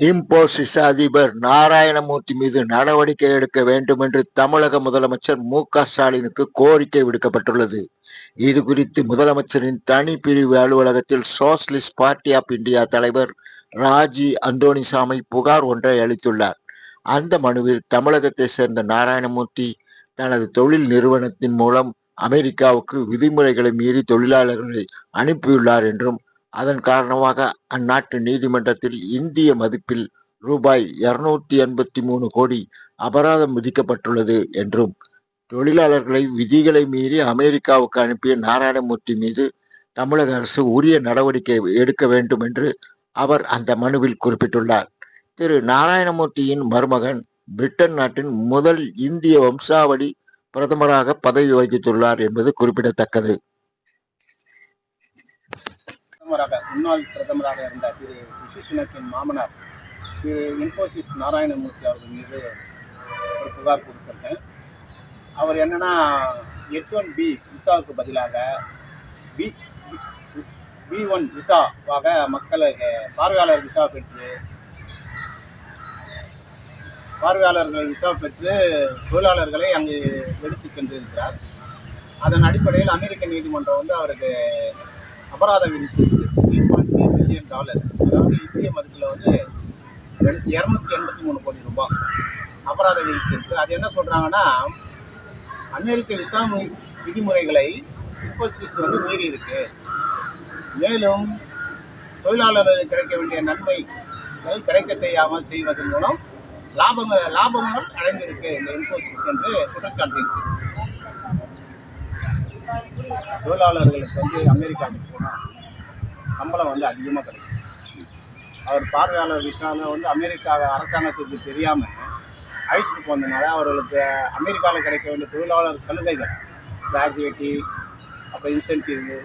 இம்போசிஸ் அதிபர் நாராயணமூர்த்தி மீது நடவடிக்கை எடுக்க வேண்டும் என்று தமிழக முதலமைச்சர் மு க ஸ்டாலினுக்கு கோரிக்கை விடுக்கப்பட்டுள்ளது. இது குறித்து முதலமைச்சரின் தனி பிரிவு அலுவலகத்தில் சோசலிஸ்ட் பார்ட்டி ஆஃப் இந்தியா தலைவர் ராஜி அந்தோணிசாமி புகார் ஒன்றை அளித்துள்ளார். அந்த மனுவில் தமிழகத்தை சேர்ந்த நாராயணமூர்த்தி தனது தொழில் நிறுவனத்தின் மூலம் அமெரிக்காவுக்கு விதிமுறைகளை மீறி தொழிலாளர்களை அனுப்பியுள்ளார் என்றும் அதன் காரணமாக அந்நாட்டு நீதிமன்றத்தில் இந்திய மதிப்பில் ரூபாய் இருநூத்தி எண்பத்தி மூணு கோடி அபராதம் விதிக்கப்பட்டுள்ளது என்றும் தொழிலாளர்களை விதிகளை மீறி அமெரிக்காவுக்கு அனுப்பிய நாராயணமூர்த்தி மீது தமிழக அரசு உரிய நடவடிக்கை எடுக்க வேண்டும் என்று அவர் அந்த மனுவில் குறிப்பிட்டுள்ளார். திரு. நாராயணமூர்த்தியின் மருமகன் பிரிட்டன் நாட்டின் முதல் இந்திய வம்சாவளி பிரதமராக பதவி வகித்துள்ளார் என்பது குறிப்பிடத்தக்கது. பிரதமராக முன்னாள் பிரதமராக இருந்த திரு ரிஷி சுனக்கின் மாமனார் திரு இன்போசிஸ் நாராயணமூர்த்தி அவர்கள் மீது ஒரு புகார் கொடுத்துருக்கேன். அவர் என்னென்னா எச் ஒன் பி விசாவுக்கு பதிலாக பி பி ஒன் விசாவாக மக்களுக்கு பார்வையாளர் விசா பெற்று பார்வையாளர்கள் விசா பெற்று தொழிலாளர்களை அங்கு எடுத்து சென்றிருக்கிறார். அதன் அடிப்படையில் அமெரிக்க நீதிமன்றம் வந்து அவருக்கு அபராதம் விதித்து three point three million dollars அதாவது இந்திய மதிப்பில் வந்து இரநூத்தி எண்பத்தி மூணு கோடி ரூபாய் அபராத விதிச்சிருக்கு அது என்ன சொல்கிறாங்கன்னா அமெரிக்க விசா விதிமுறைகளை இன்போசிஸ் வந்து மீறி இருக்கு. மேலும் தொழிலாளர்களுக்கு கிடைக்க வேண்டிய நன்மை கிடைக்க செய்யாமல் செய்வதன் மூலம் லாபங்கள் லாபங்கள் அடைந்திருக்கு இந்த இன்போசிஸ் என்று குற்றச்சாட்டு தொழிலாளர்களுக்கு வந்து அமெரிக்காவுக்கு போனால் சம்பளம் வந்து அதிகமாக கிடைக்கும். அவர் பார்வையாளர் விசாவில் வந்து அமெரிக்கா அரசாங்கத்துக்கு தெரியாமல் அழைச்சிட்டு போனதுனால அவர்களுக்கு அமெரிக்காவில் கிடைக்க வேண்டிய தொழிலாளர் சலுகைகள் கிராஜுவேட்டி அப்புறம் இன்சென்டிவ்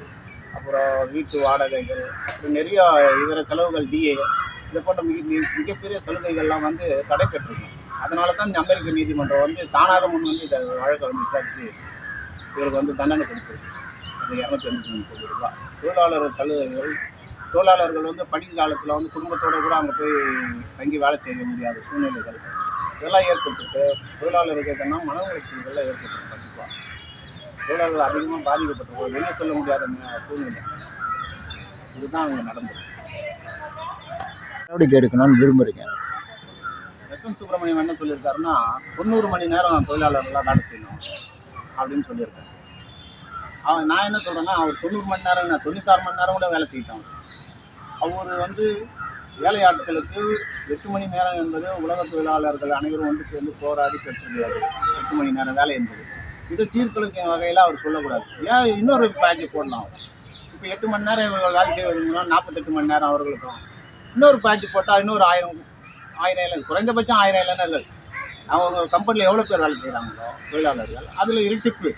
அப்புறம் வீட்டு வாடகைகள் அப்புறம் நிறைய இதர செலவுகள் டிஏ இது போன்ற மிக மிக- மிகப்பெரிய சலுகைகள்லாம் வந்து தடை பெற்றிருக்கு. அதனால தான் இந்த அமெரிக்க நீதிமன்றம் வந்து தானாக முன் வந்து இதை வழக்கை வந்து விசாரித்து இவருக்கு வந்து தண்டனை கொடுத்துருக்கு. அது இரநூத்தி எண்பத்தி மூணு கோடி ரூபாய். தொழிலாளர் சலுகைகள் தொழிலாளர்கள் வந்து படிக்க காலத்தில் வந்து குடும்பத்தோட கூட அங்கே போய் தங்கி வேலை செய்ய முடியாத சூழ்நிலைகள். இதெல்லாம் ஏற்பட்டுருக்கு தொழிலாளர்களுக்கு எதுனா மன உளைச்சல்கள்லாம் ஏற்பட்டுருக்கு கண்டிப்பாக தொழிலாளர்கள் அதிகமாக பாதிக்கப்பட்டிருக்கோம் வெளியே சொல்ல முடியாத சூழ்நிலை. இதுதான் அங்கே நடந்தது. நடவடிக்கை எடுக்கணும்னு விரும்புறீங்க எஸ் என் சுப்பிரமணியம் என்ன சொல்லியிருக்காருன்னா தொண்ணூறு மணி நேரம் தொழிலாளர்கள்லாம் வேலை செய்யணும் அப்படின்னு சொல்லியிருக்காரு. அவன் நான் என்ன சொல்கிறேன்னா அவர் தொண்ணூறு மணி நேரம் என்ன தொண்ணூத்தாறு மணி நேரம் கூட வேலை செய்யட்டும். அவர் வந்து வேலையாட்களுக்கு எட்டு மணி நேரம் என்பது உலக தொழிலாளர்கள் அனைவரும் வந்து சேர்ந்து போராடி பெற்றுள்ளது எட்டு மணி நேரம் வேலை என்பது. இதை சீர்குலைக்கும் வகையில் அவர் சொல்லக்கூடாது. ஏன் இன்னொரு பேட்ச் போடலாம் இப்போ எட்டு மணி நேரம் இவர்கள் வேலை செய்வதன் நாற்பத்தெட்டு மணி நேரம் அவர்களுக்கும். இன்னொரு பேட்ச் போட்டால் இன்னொரு ஆயிரம் ஆயிரம் இல்லை குறைந்தபட்சம் ஆயிரம் இளைஞர்கள் அவங்க கம்பெனியில் எவ்வளோ பேர் வேலை செய்கிறாங்களோ தொழிலாளர்கள் அதில் இரட்டிப்பு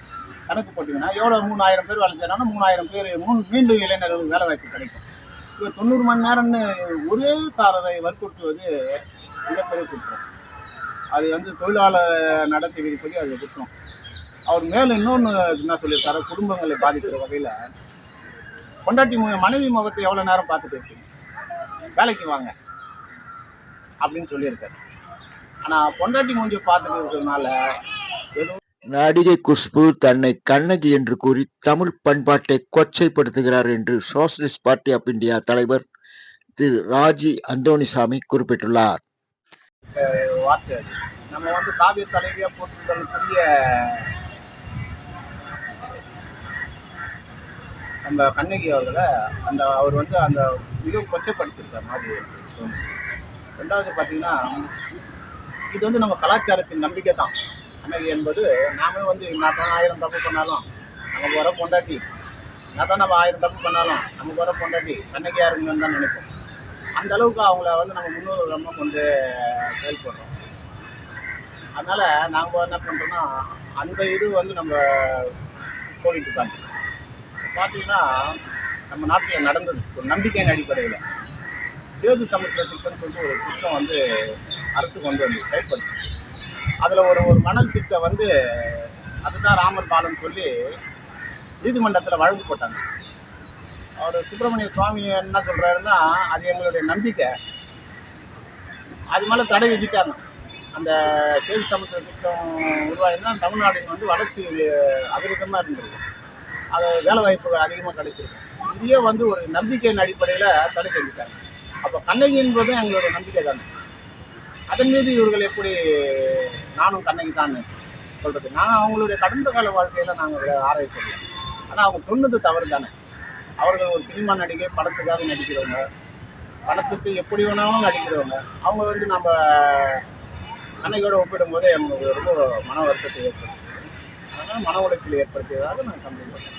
கணக்கு போட்டிங்கன்னா எவ்வளோ மூணாயிரம் பேர் வேலை செய்கிறாங்கன்னா மூணாயிரம் பேர் மூணு மீண்டும் இளைஞர்களுக்கு வேலை வாய்ப்பு கிடைக்கும். தொண்ணூறு மணி நேரம்னு ஒரே சாரரை வற்புறுத்துவது மிகப்பெரிய குற்றம். அது வந்து தொழிலாளர் நடத்தை விதிப்படி அது குற்றம். அவர் மேலே இன்னொன்று என்ன சொல்லியிருக்காரு? குடும்பங்களை பாதிக்கிற வகையில் பொண்டாட்டி மு- மனைவி முகத்தை எவ்வளோ நேரம் பார்த்துட்டு இருக்கீங்க? வேலைக்கு வாங்க. அப்படின்னு சொல்லியிருக்காரு. ஆனால் பொண்டாட்டி மூஞ்சி பார்த்துட்டு இருக்கிறதுனால எதுவும் நடிகை குஷ்பு தன்னை கண்ணகி என்று கூறி தமிழ் பண்பாட்டை கொச்சைப்படுத்துகிறார் என்று சோசலிஸ்ட் பார்ட்டி ஆஃப் இந்தியா தலைவர் திரு ராஜி அந்தோணிசாமி குறிப்பிட்டுள்ளார். நம்ம வந்து காவிய தலைவியா போட்டிருக்கக்கூடிய அந்த கண்ணகி அவர்களை அந்த அவர் வந்து அந்த மிக கொச்சப்படுத்திருக்க மாதிரி ரெண்டாவது பார்த்தீங்கன்னா இது வந்து நம்ம கலாச்சாரத்தின் நம்பிக்கை தான் கண்ணகி என்பது நாமே வந்து நான் தான் ஆயிரம் தப்பு பண்ணாலும் நமக்கு வர பொண்டாட்டி நான் தான் நம்ம ஆயிரம் தப்பு பண்ணாலும் நமக்கு வர பொண்டாட்டி கண்ணகியாக இருக்கணும்னு தான் நினைப்போம். அந்த அளவுக்கு அவங்கள வந்து நம்ம முன்னோரமாக கொண்டு செயல்படுறோம். அதனால் நாங்கள் என்ன பண்ணுறோம்னா அந்த இது வந்து நம்ம போயிட்டு காட்டுறோம் பார்த்தீங்கன்னா நம்ம நாட்டில் நடந்தது ஒரு நம்பிக்கையின் அடிப்படையில். சேது சமுத்திர திட்டம்னு சொல்லிட்டு ஒரு திட்டம் வந்து அரசு கொண்டு வந்து செயல்படுத்து அதில் ஒரு ஒரு மணல் திட்டம் வந்து அதுதான் ராமர் பாலம் சொல்லி நீதிமன்றத்தில் வழக்கு போட்டாங்க. அவர் சுப்பிரமணிய சுவாமி என்ன சொல்கிறாருன்னா அது எங்களுடைய நம்பிக்கை. அது மேலே தடை விதித்தாங்க அந்த சேது சமுத்திர திட்டம் உருவாயிருந்தா தமிழ்நாட்டின் வந்து வளர்ச்சி அபரிதமாக இருந்திருக்கு அது வேலை வாய்ப்புகள் அதிகமாக கிடைச்சிருக்கு. இதையே வந்து ஒரு நம்பிக்கையின் அடிப்படையில் தடை செஞ்சுட்டாங்க. அப்போ கண்ணகி என்பது எங்களுடைய நம்பிக்கை தானே அதன் மீது இவர்கள் எப்படி நானும் கண்ணகி தான் சொல்றது. நான் அவங்களுடைய கடந்த கால வாழ்க்கையில நாங்கள் ஆராய்ச்சி ஆனால் அவங்க சொன்னது தவறு தானே. அவர்கள் ஒரு சினிமா நடிகை படத்துக்காக நடிக்கிறவங்க படத்துக்கு எப்படி வேணாலும் நடிக்கிறவங்க அவங்க வந்து நம்ம கண்ணகியோட ஒப்பிடும்போது எங்களுக்கு ரொம்ப மன வருத்தத்தை ஏற்படுத்தி அதனால் மன உளைச்சல் ஏற்படுத்தியதாக நான் கம்ப்ளைண்ட் பண்ணேன்